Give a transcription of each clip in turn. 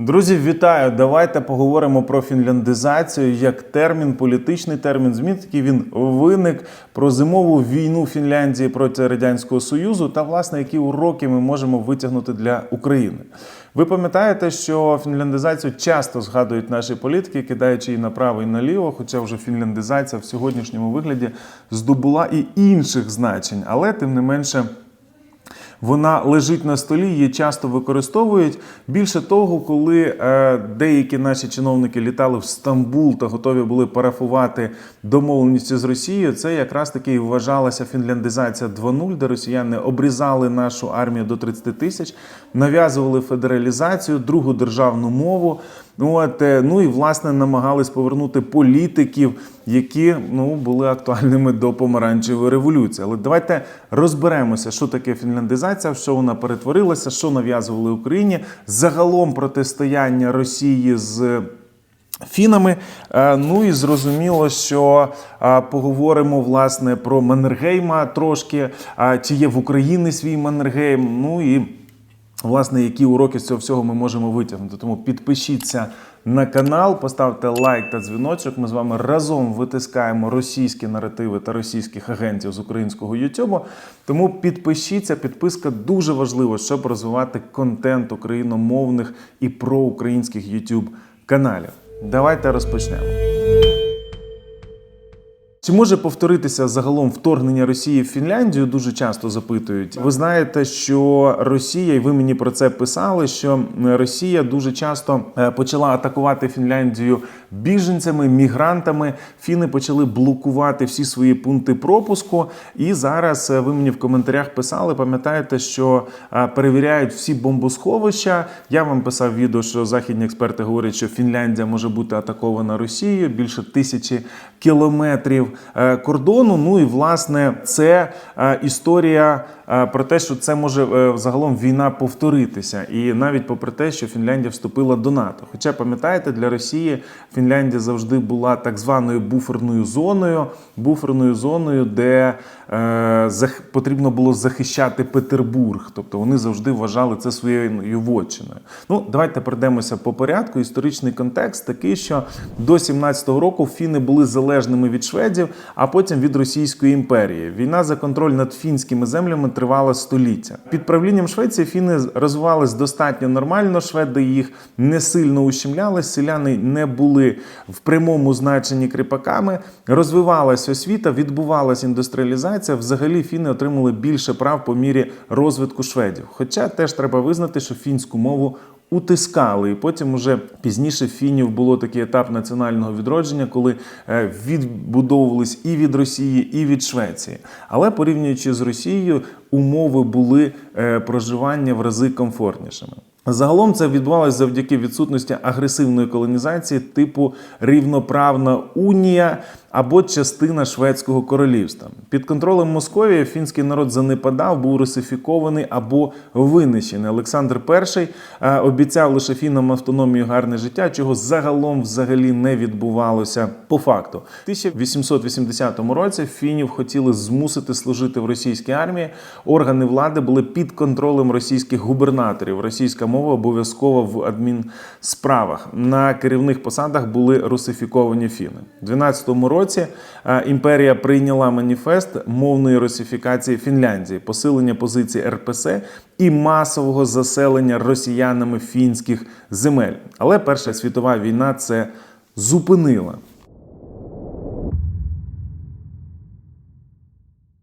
Друзі, вітаю! Давайте поговоримо про фінляндизацію як термін, політичний термін, змін, який він виник про зимову війну Фінляндії проти радянського союзу, та власне які уроки ми можемо витягнути для України. Ви пам'ятаєте, що фінляндизацію часто згадують наші політики, кидаючи її направо і наліво, хоча вже фінляндизація в сьогоднішньому вигляді здобула і інших значень, але тим не менше. Вона лежить на столі, її часто використовують. Більше того, коли е, деякі наші чиновники літали в Стамбул та готові були парафувати домовленості з Росією, це якраз таки і вважалася фінляндизація 2.0, де росіяни обрізали нашу армію до 30 тисяч, нав'язували федералізацію, другу державну мову. От, е, ну і власне намагались повернути політиків, які ну були актуальними до помаранчевої революції. Але давайте розберемося, що таке фінляндизація, в що вона перетворилася, що нав'язували Україні. Загалом протистояння Росії з. Фінами, Е, ну і зрозуміло, що е, поговоримо власне про Маннергейма трошки. Чи є в Україні свій Маннергейм? Ну і власне, які уроки з цього всього ми можемо витягнути. Тому підпишіться на канал, поставте лайк та дзвіночок. Ми з вами разом витискаємо російські наративи та російських агентів з українського Ютубу. Тому підпишіться, підписка дуже важлива, щоб розвивати контент україномовних і проукраїнських Ютуб каналів. Давайте розпочнемо. Чи може повторитися загалом вторгнення Росії в Фінляндію? Дуже часто запитують. Ви знаєте, що Росія, і ви мені про це писали, що Росія дуже часто е, почала атакувати Фінляндію біженцями, мігрантами. Фіни почали блокувати всі свої пункти пропуску. І зараз е, ви мені в коментарях писали, пам'ятаєте, що е, перевіряють всі бомбосховища. Я вам писав відео, що західні експерти говорять, що Фінляндія може бути атакована Росією більше тисячі кілометрів е, кордону. Ну і власне це історія про те, що це може загалом війна повторитися, і навіть попри те, що Фінляндія вступила до НАТО. Хоча пам'ятаєте, для Росії Фінляндія завжди була так званою буферною зоною, буферною зоною, де потрібно було захищати Петербург. Тобто вони завжди вважали це своєю вотчиною. Ну, давайте пройдемося по порядку. Історичний контекст такий, що до 17-го року фіни були залежними від шведів, а потім від Російської імперії. Війна за контроль над фінськими землями тривала століття. Під правлінням Швеції фіни розвивались достатньо нормально. Шведи їх не сильно ущемляли. Селяни не були в прямому значенні кріпаками. Розвивалась освіта, відбувалась індустріалізація. Взагалі фіни отримали більше прав по мірі розвитку шведів. Хоча теж треба визнати, що фінську мову утискали. І потім уже пізніше фінів було такий етап національного відродження, коли е, відбудовувались і від Росії, і від Швеції. Але порівнюючи з Росією, умови були е, проживання в рази комфортнішими. Загалом це відбувалося завдяки відсутності агресивної колонізації типу рівноправна унія або частина шведського королівства. Під контролем Московії фінський народ занепадав, був русифікований або винищений. Олександр І е, обіцяв лише фінам автономію гарне життя, чого загалом взагалі не відбувалося по факту. В 1880 році фінів хотіли змусити служити в російській армії. Органи влади були під контролем російських губернаторів. Російська мова обов'язкова в адмінсправах. На керівних посадах були русифіковані фіни. У 12 році е, імперія прийняла маніфест мовної русифікації Фінляндії, посилення позиції РПС і масового заселення росіянами фінських земель. Але Перша світова війна це зупинила.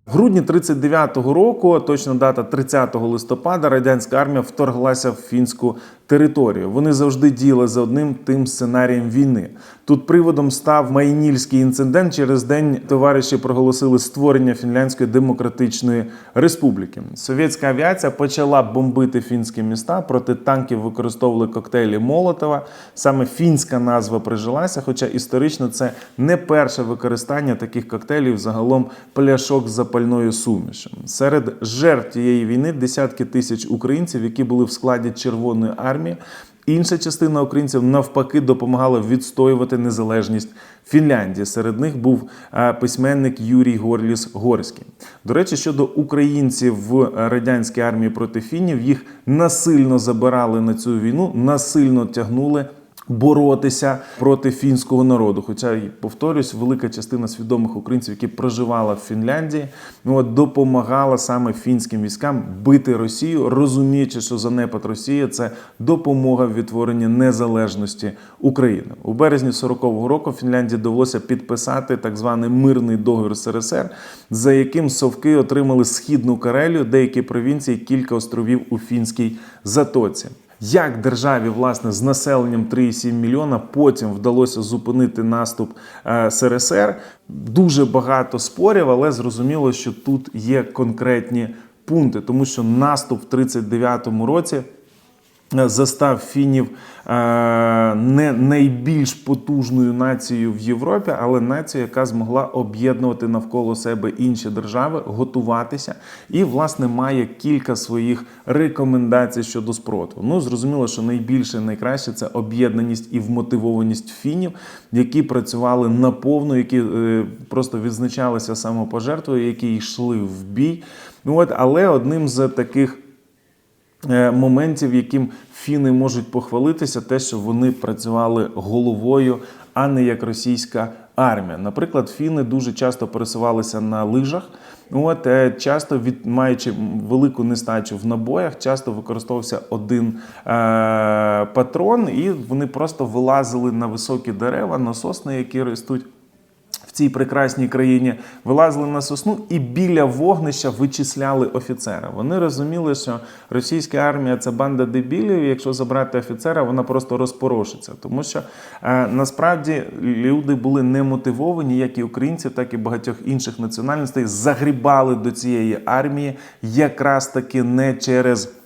В грудні 39-го року, точна дата 30 листопада, радянська армія вторглася в фінську територію. Вони завжди діяли за одним тим сценарієм війни. Тут приводом став Майнільський інцидент. Через день товариші проголосили створення Фінляндської демократичної республіки. Совєтська авіація почала бомбити фінські міста. Проти танків використовували коктейлі Молотова. Саме фінська назва прижилася, хоча історично це не перше використання таких коктейлів загалом пляшок з запальною сумішем. Серед жертв тієї війни десятки тисяч українців, які були в складі Червоної армії. Інша частина українців навпаки допомагала відстоювати незалежність Фінляндії. Серед них був е, письменник Юрій Горліс Горський. До речі, щодо українців в радянській армії проти фінів, їх насильно забирали на цю війну, насильно тягнули. Боротися проти фінського народу. Хоча повторюсь, велика частина свідомих українців, які проживала в Фінляндії, ну от допомагала саме фінським військам бити Росію, розуміючи, що занепад Росії це допомога в відтворенні незалежності України. У березні 40-го року Фінляндії довелося підписати так званий мирний договір СРСР, за яким совки отримали східну Карелію, деякі провінції, кілька островів у фінській затоці. Як державі, власне, з населенням 3,7 мільйона потім вдалося зупинити наступ е, СРСР? Дуже багато спорів, але зрозуміло, що тут є конкретні пункти, тому що наступ в 39-му році застав фінів е, не найбільш потужною нацією в Європі, але нацією, яка змогла об'єднувати навколо себе інші держави, готуватися і, власне, має кілька своїх рекомендацій щодо спротиву. Ну, зрозуміло, що найбільше найкраще це об'єднаність і вмотивованість фінів, які працювали наповну, які е, просто відзначалися самопожертвою, які йшли в бій. От, але одним з таких е, моментів, яким фіни можуть похвалитися, те, що вони працювали головою, а не як російська армія. Наприклад, фіни дуже часто пересувалися на лижах. От е, часто від маючи велику нестачу в набоях, часто використовувався один е, патрон, і вони просто вилазили на високі дерева, на сосни, які ростуть цій прекрасній країні, вилазили на сосну і біля вогнища вичисляли офіцера. Вони розуміли, що російська армія це банда дебілів. і Якщо забрати офіцера, вона просто розпорошиться. Тому що е, насправді люди були не мотивовані, як і українці, так і багатьох інших національностей, загрібали до цієї армії якраз таки не через.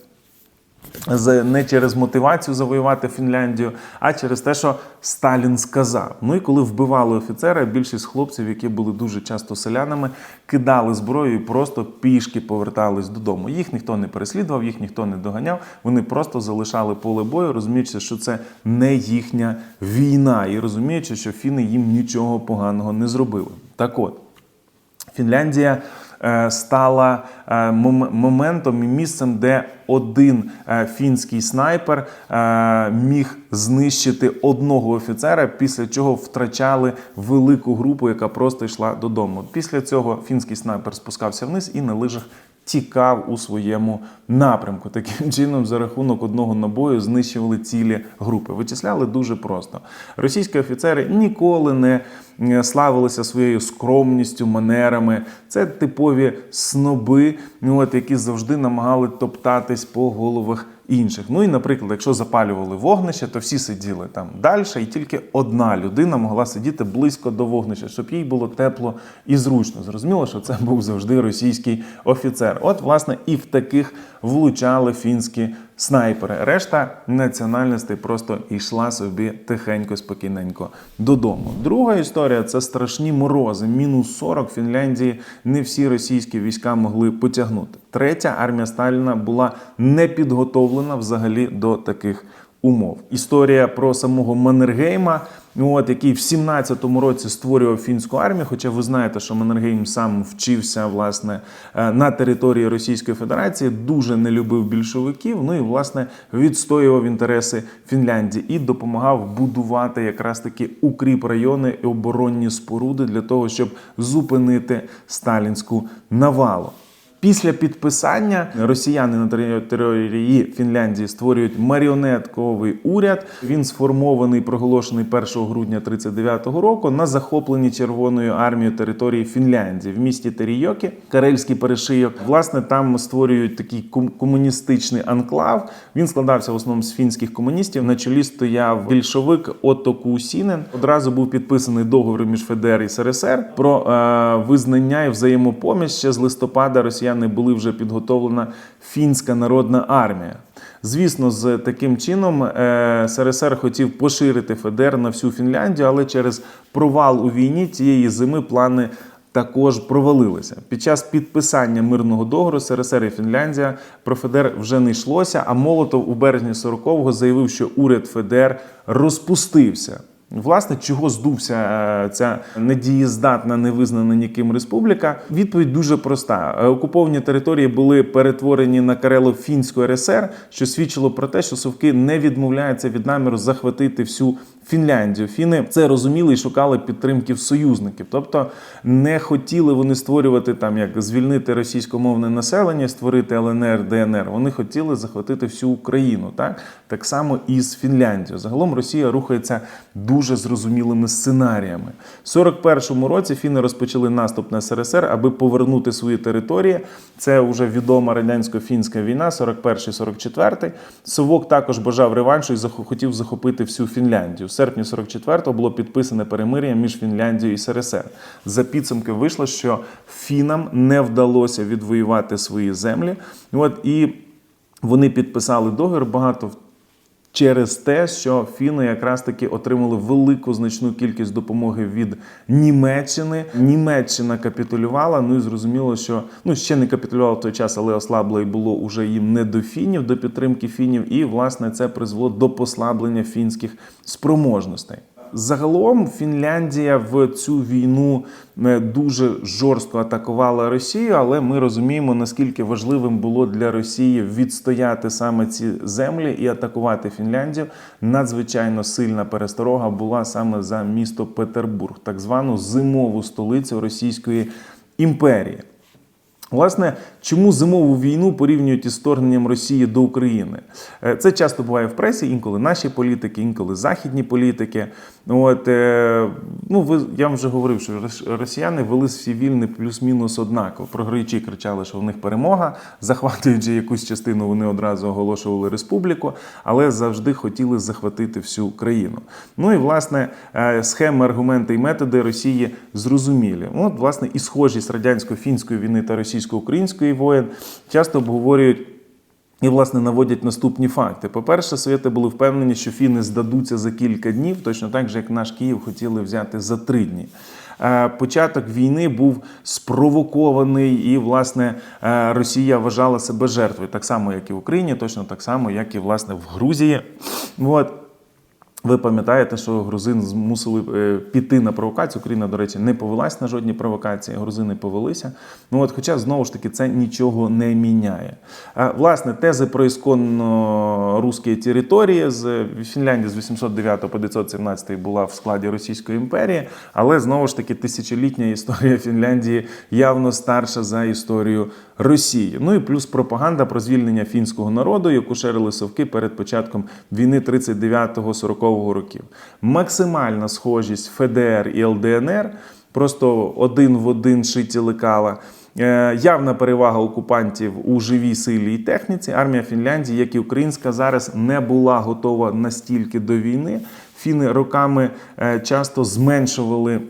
Не через мотивацію завоювати Фінляндію, а через те, що Сталін сказав. Ну і коли вбивали офіцера, більшість хлопців, які були дуже часто селянами, кидали зброю і просто пішки повертались додому. Їх ніхто не переслідував, їх ніхто не доганяв. Вони просто залишали поле бою, розуміючи, що це не їхня війна, і розуміючи, що фіни їм нічого поганого не зробили. Так от. Фінляндія стала е, моментом і місцем, де один е, фінський снайпер е, міг знищити одного офіцера, після чого втрачали велику групу, яка просто йшла додому. Після цього фінський снайпер спускався вниз і на лижах. Тікав у своєму напрямку. Таким чином, за рахунок одного набою знищували цілі групи. Вичисляли дуже просто. Російські офіцери ніколи не е, славилися своєю скромністю, манерами. Це типові сноби, от, які завжди намагали топтатись по головах інших. Ну і, наприклад, якщо запалювали вогнище, то всі сиділи там далі, і тільки одна людина могла сидіти близько до вогнища, щоб їй було тепло і зручно. Зрозуміло, що це був завжди російський офіцер. От, власне, і в таких влучали фінські снайпери. Решта національностей просто йшла собі тихенько, спокійненько додому. Друга історія це страшні морози. Мінус 40 в Фінляндії не всі російські війська могли потягнути. Третя армія Сталіна була не підготовлена взагалі до таких умов. Історія про самого Маннергейма, от, який в 17-му році створював фінську армію. Хоча ви знаєте, що Маннергейм сам вчився власне е, на території Російської Федерації, дуже не любив більшовиків. Ну і власне відстоював інтереси Фінляндії і допомагав будувати якраз таки укріп райони і оборонні споруди для того, щоб зупинити сталінську навалу. Після підписання росіяни на території Фінляндії створюють маріонетковий уряд. Він сформований, проголошений 1 грудня 1939 року на захопленні Червоною армією території Фінляндії в місті Терійокі, Карельський перешийок. Власне, там створюють такий ком- комуністичний анклав. Він складався в основному з фінських комуністів. На чолі стояв більшовик Отто Кусінен. Одразу був підписаний договір між ФДР і СРСР про е, визнання і взаємопоміч. Ще з листопада росіяни були вже підготовлена фінська народна армія. Звісно, з таким чином е, СРСР хотів поширити ФДР на всю Фінляндію, але через провал у війні цієї зими плани також провалилися. Під час підписання мирного договору СРСР і Фінляндія про ФДР вже не йшлося. А Молотов у березні 40-го заявив, що уряд ФДР розпустився. Власне, чого здувся е, ця недієздатна, невизнана ніким республіка? Відповідь дуже проста: Е, окуповані території були перетворені на карело фінської РСР, що свідчило про те, що совки не відмовляються від наміру захватити всю Фінляндію. Фіни це розуміли і шукали підтримки в союзників, тобто не хотіли вони створювати там як звільнити російськомовне населення, створити ЛНР, ДНР. Вони хотіли захватити всю Україну. Так так само і з Фінляндією. Загалом Росія рухається дуже зрозумілими сценаріями. В 41-му році фіни розпочали наступ на СРСР, аби повернути свої території. Це вже відома радянсько-фінська війна, 41-44. Совок також бажав реваншу і захо- хотів захопити всю Фінляндію. В серпні 44-го було підписане перемир'я між Фінляндією і СРСР. За підсумки вийшло, що фінам не вдалося відвоювати свої землі. От і вони підписали договір багато через те, що фіни якраз таки отримали велику значну кількість допомоги від Німеччини. Німеччина капітулювала. Ну і зрозуміло, що ну ще не капітулювала в той час, але ослабло і було уже їм не до фінів, до підтримки фінів. І власне це призвело до послаблення фінських спроможностей. Загалом Фінляндія в цю війну е, дуже жорстко атакувала Росію, але ми розуміємо, наскільки важливим було для Росії відстояти саме ці землі і атакувати Фінляндію. Надзвичайно сильна пересторога була саме за місто Петербург, так звану зимову столицю Російської імперії. Власне, чому зимову війну порівнюють із вторгненням Росії до України? Е, Це часто буває в пресі, інколи наші політики, інколи західні політики. От, е, ну, ви, я вам вже говорив, що росіяни вели всі вільни плюс-мінус однаково. Програючи кричали, що в них перемога, захватуючи якусь частину, вони одразу оголошували республіку, але завжди хотіли захватити всю країну. Ну і власне е, схеми, аргументи і методи Росії зрозумілі. От, власне, і схожість радянсько-фінської війни та російсько-української воєн часто обговорюють. І, власне, наводять наступні факти. По-перше, совєти були впевнені, що фіни здадуться за кілька днів, точно так же, як наш Київ хотіли взяти за три дні. Е, Початок війни був спровокований, і, власне, е, Росія вважала себе жертвою, так само, як і в Україні, точно так само, як і власне в Грузії. От. Ви пам'ятаєте, що грузин змусили е, піти на провокацію. Україна, до речі, не повелась на жодні провокації. Грузини повелися. Ну от, хоча знову ж таки це нічого не міняє. Власне, тези про ісконно русські території з Фінляндії з 809 по 917 була в складі Російської імперії, але знову ж таки тисячолітня історія Фінляндії явно старша за історію Росії. Ну і плюс пропаганда про звільнення фінського народу, яку шерили совки перед початком війни 39-40 років. Максимальна схожість ФДР і ЛДНР, просто один в один шиті лекала. Е, Явна перевага окупантів у живій силі і техніці. Армія Фінляндії, як і українська, зараз не була готова настільки до війни. Фіни роками е, часто зменшували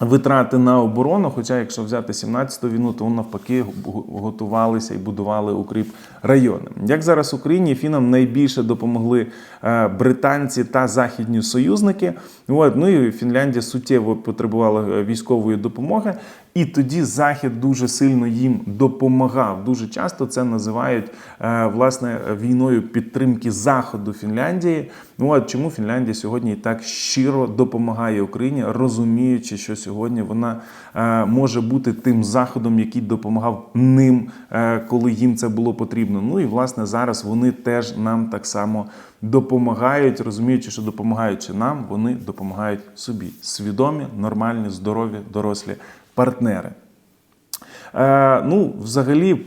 витрати на оборону. Хоча, якщо взяти 17-ту війну, то навпаки готувалися і будували укріп райони. Як зараз Україні фінам найбільше допомогли е, британці та західні союзники. От, ну і Фінляндія суттєво потребувала е, військової допомоги. І тоді Захід дуже сильно їм допомагав. Дуже часто це називають е, власне війною підтримки заходу Фінляндії. Ну от чому Фінляндія сьогодні так щиро допомагає Україні, розуміючи, що сьогодні вона е, може бути тим заходом, який допомагав ним, е, коли їм це було потрібно. Ну і власне зараз вони теж нам так само допомагають, розуміючи, що допомагаючи нам, вони допомагають собі. Свідомі, нормальні, здорові, дорослі партнери. Е, ну, взагалі.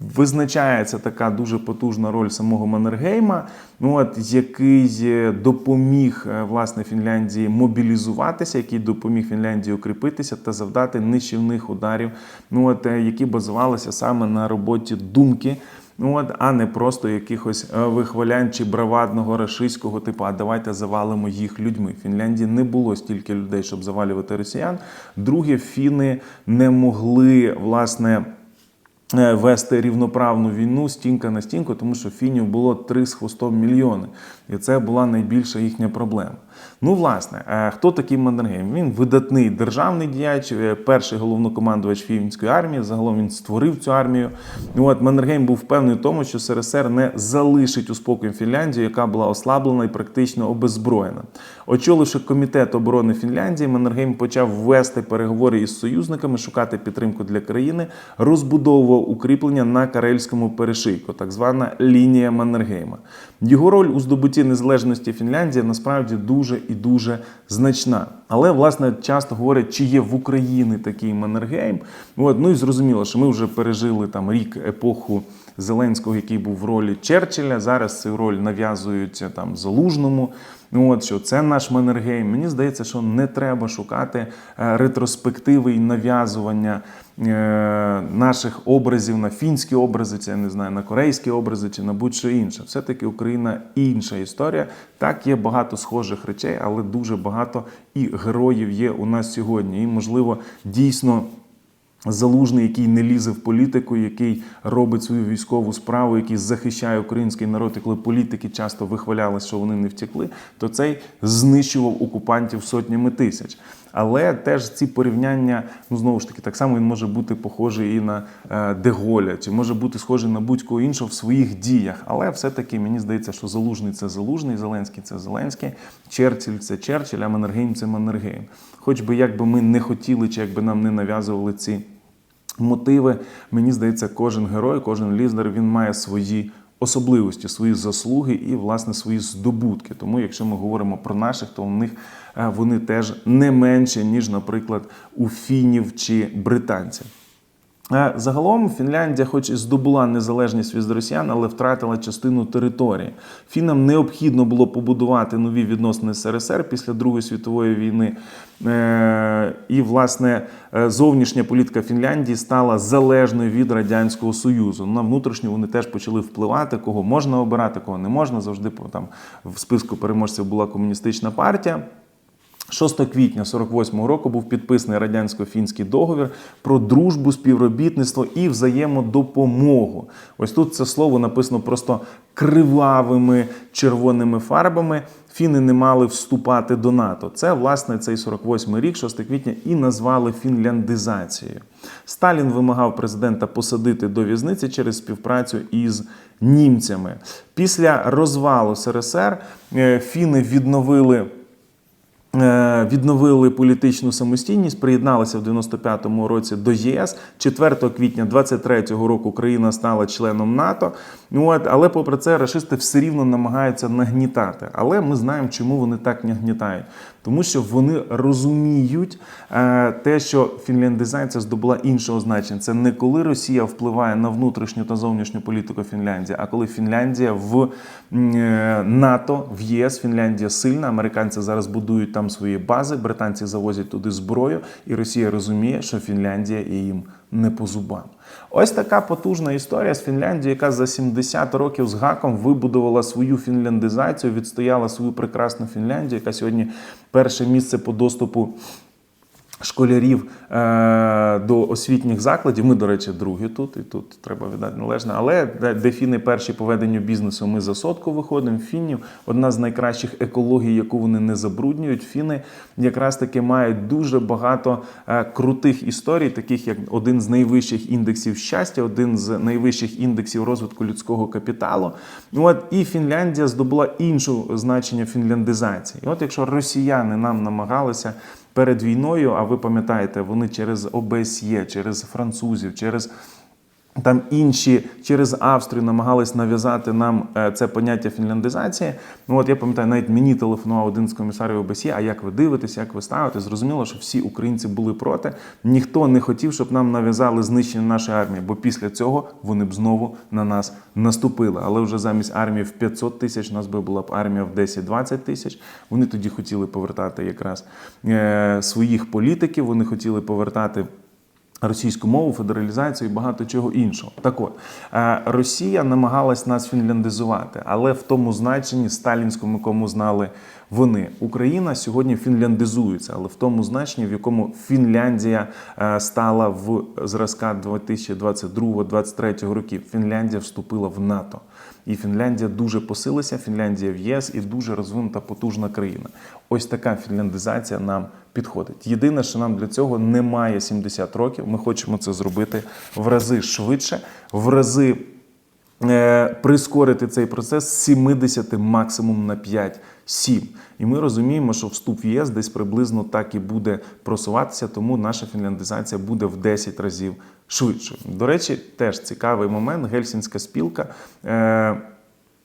Визначається така дуже потужна роль самого Маннергейма, ну от який допоміг е, власне Фінляндії мобілізуватися, який допоміг Фінляндії укріпитися та завдати нищівних ударів, ну от е, які базувалися саме на роботі думки. Ну от, а не просто якихось е, вихвалянь чи бравадного рашистського типу, а давайте завалимо їх людьми. В Фінляндії не було стільки людей, щоб завалювати росіян. Друге, фіни не могли власне. е, Вести рівноправну війну стінка на стінку, тому що фінів було три з хвостом мільйони, і це була найбільша їхня проблема. Ну, власне, е, хто такий Маннергейм? Він видатний державний діяч, е, перший головнокомандувач Фінської армії. Загалом він створив цю армію. От Маннергейм був впевнений в тому, що СРСР не залишить у спокій Фінляндію, яка була ослаблена і практично обеззброєна. Очоливши комітет оборони Фінляндії, Маннергейм почав вести переговори із союзниками, шукати підтримку для країни, розбудовував укріплення на Карельському перешийку, так звана лінія Маннергейма. Його роль у здобутті незалежності Фінляндії насправді дуже і дуже значна. Але власне часто говорять, чи є в Україні такий Маннергейм. От, ну і зрозуміло, що ми вже пережили там рік епоху. Зеленського, який був в ролі Черчилля, зараз цю роль нав'язують там Залужному. Ну, От що це наш Маннергейм. Мені здається, що не треба шукати е, ретроспективи і нав'язування наших образів на фінські образи, це я не знаю, на корейські образи чи на будь-що інше. Все-таки Україна інша історія. Так, є багато схожих речей, але дуже багато і героїв є у нас сьогодні. І, можливо, дійсно. Залужний, який не лізе в політику, який робить свою військову справу, який захищає український народ, і коли політики часто вихвалялися, що вони не втекли, то цей знищував окупантів сотнями тисяч. Але теж ці порівняння, ну знову ж таки, так само він може бути похожий і на е, Деголя, чи може бути схожий на будь-кого іншого в своїх діях. Але все-таки мені здається, що залужний це залужний, Зеленський це Зеленський, Черчилль це Черчилль, а Маннергейм це Маннергейм. Хоч би як би ми не хотіли, чи якби нам не нав'язували ці мотиви, мені здається, кожен герой, кожен лідер він має свої. Особливості, свої заслуги і власне свої здобутки. Тому, якщо ми говоримо про наших, то у них е, вони теж не менше, ніж, наприклад, у фінів чи британців. Е, Загалом Фінляндія, хоч і здобула незалежність від росіян, але втратила частину території. Фінам необхідно було побудувати нові відносини з СРСР після Другої світової війни. Е, І, власне, е, зовнішня політика Фінляндії стала залежною від Радянського Союзу. На внутрішню вони теж почали впливати, кого можна обирати, кого не можна. Завжди там в списку переможців була комуністична партія. 6 квітня 48 року був підписаний радянсько-фінський договір про дружбу, співробітництво і взаємодопомогу. Ось тут це слово написано просто кривавими червоними фарбами. Фіни не мали вступати до НАТО. Це власне цей 48 рік, 6 квітня, і назвали фінляндизацією. Сталін вимагав президента посадити до в'язниці через співпрацю із німцями. Після розвалу СРСР е, фіни відновили. Е, Відновили політичну самостійність, приєдналися в 95-му році до ЄС. 4 квітня 23-го року країна стала членом НАТО. От, але попри це, рашисти все рівно намагаються нагнітати. Але ми знаємо, чому вони так нагнітають. Тому що вони розуміють е, те, що фінляндизація здобула іншого значення. Це не коли Росія впливає на внутрішню та зовнішню політику Фінляндії, а коли Фінляндія в е, НАТО, в ЄС, Фінляндія сильна. Американці зараз будують там свої бази, британці завозять туди зброю, і Росія розуміє, що Фінляндія їм не по зубам. Ось така потужна історія з Фінляндією, яка за 70 років з гаком вибудувала свою фінляндизацію, відстояла свою прекрасну Фінляндію, яка сьогодні перше місце по доступу. Школярів е, до освітніх закладів. Ми, до речі, другі тут, і тут треба віддати належне. Але де, фіни перші по веденню бізнесу, ми за сотку виходимо. Фінів одна з найкращих екологій, яку вони не забруднюють. Фіни якраз таки мають дуже багато е, крутих історій, таких як один з найвищих індексів щастя, один з найвищих індексів розвитку людського капіталу. От і Фінляндія здобула іншу значення фінляндизації. І от якщо росіяни нам намагалися перед війною, а ви пам'ятаєте, вони через ОБСЄ, через французів, через там інші через Австрію намагались нав'язати нам е, це поняття фінляндизації. Ну от я пам'ятаю, навіть мені телефонував один з комісарів ОБСЄ, а як ви дивитесь, як ви ставите? Зрозуміло, що всі українці були проти. Ніхто не хотів, щоб нам нав'язали знищення нашої армії, бо після цього вони б знову на нас наступили. Але вже замість армії в 500 тисяч нас би була б армія в 10-20 тисяч. Вони тоді хотіли повертати якраз е, своїх політиків, вони хотіли повертати. Російську мову, федералізацію і багато чого іншого. Так от е, Росія намагалась нас фінляндизувати, але в тому значенні сталінському, кому знали вони. Україна сьогодні фінляндизується, але в тому значенні, в якому Фінляндія е, стала в зразка 2022-2023 років. Фінляндія вступила в НАТО. І Фінляндія дуже посилася, Фінляндія в ЄС і дуже розвинута потужна країна. Ось така фінляндизація нам підходить. Єдине, що нам для цього немає 70 років. Ми хочемо це зробити в рази швидше, в рази е, прискорити цей процес з 70 максимум на 5-7. І ми розуміємо, що вступ в ЄС десь приблизно так і буде просуватися, тому наша фінляндизація буде в 10 разів швидше. До речі, теж цікавий момент. Гельсінська спілка. Е,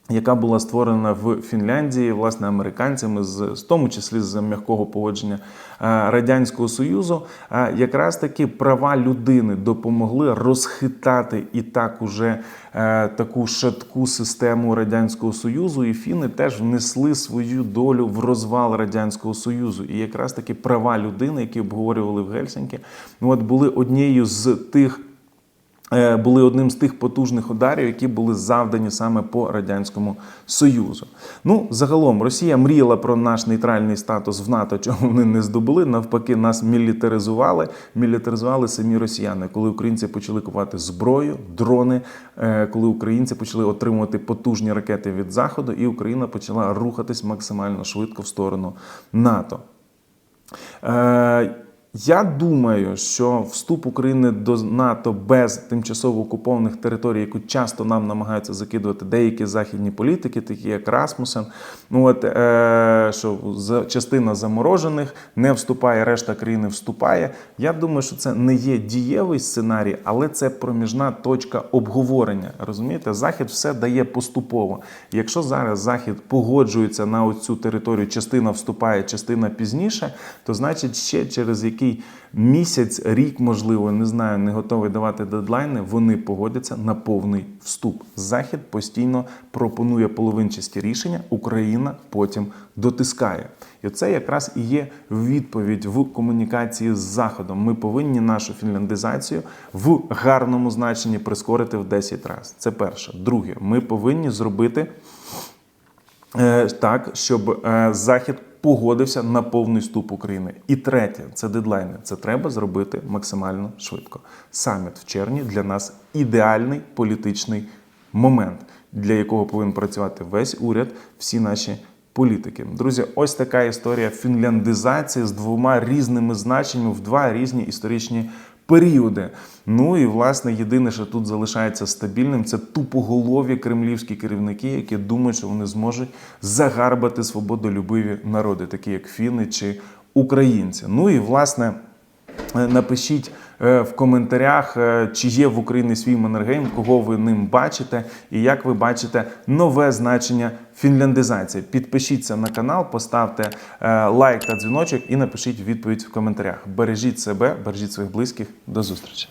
яка була створена в Фінляндії, власне, американцями, з в тому числі з м'якого погодження е, радянського союзу, е, якраз таки права людини допомогли розхитати і так уже е, таку шатку систему радянського союзу. І фіни теж внесли свою долю в розвал радянського союзу. І якраз таки права людини, які обговорювали в Гельсінкі, ну от були однією з тих. Е, були одним з тих потужних ударів, які були завдані саме по радянському союзу. Ну загалом Росія мріяла про наш нейтральний статус в НАТО, чого вони не здобули. Навпаки, нас мілітаризували. Мілітаризували самі росіяни, коли українці почали купувати зброю, дрони, е, коли українці почали отримувати потужні ракети від заходу, і Україна почала рухатись максимально швидко в сторону НАТО. Я думаю, що вступ України до НАТО без тимчасово окупованих територій, яку часто нам намагаються закидувати деякі західні політики, такі як Расмусен, ну от е, що частина заморожених не вступає, решта країни вступає. Я думаю, що це не є дієвий сценарій, але це проміжна точка обговорення. Розумієте, захід все дає поступово. Якщо зараз захід погоджується на оцю територію, частина вступає, частина пізніше, то значить ще через який місяць, рік, можливо, не знаю, не готовий давати дедлайни, вони погодяться на повний вступ. Захід постійно пропонує половинчасті рішення, Україна потім дотискає. І це якраз і є відповідь в комунікації з Заходом. Ми повинні нашу фінляндизацію в гарному значенні прискорити в 10 разів. Це перше. Друге, ми повинні зробити е, так, щоб е, Захід погодився на повний вступ України. І третє це дедлайни. Це треба зробити максимально швидко. Саміт в червні для нас ідеальний політичний момент, для якого повинен працювати весь уряд, всі наші. Політики, друзі, ось така історія фінляндизації з двома різними значеннями в два різні історичні періоди. Ну і власне єдине, що тут залишається стабільним, це тупоголові кремлівські керівники, які думають, що вони зможуть загарбати свободолюбиві народи, такі як фіни чи українці. Ну і власне. Е, Напишіть в коментарях, е, чи є в Україні свій Маннергейм, кого ви ним бачите, і як ви бачите нове значення фінляндизації. Підпишіться на канал, поставте е, лайк та дзвіночок і напишіть відповідь в коментарях. Бережіть себе, бережіть своїх близьких. До зустрічі!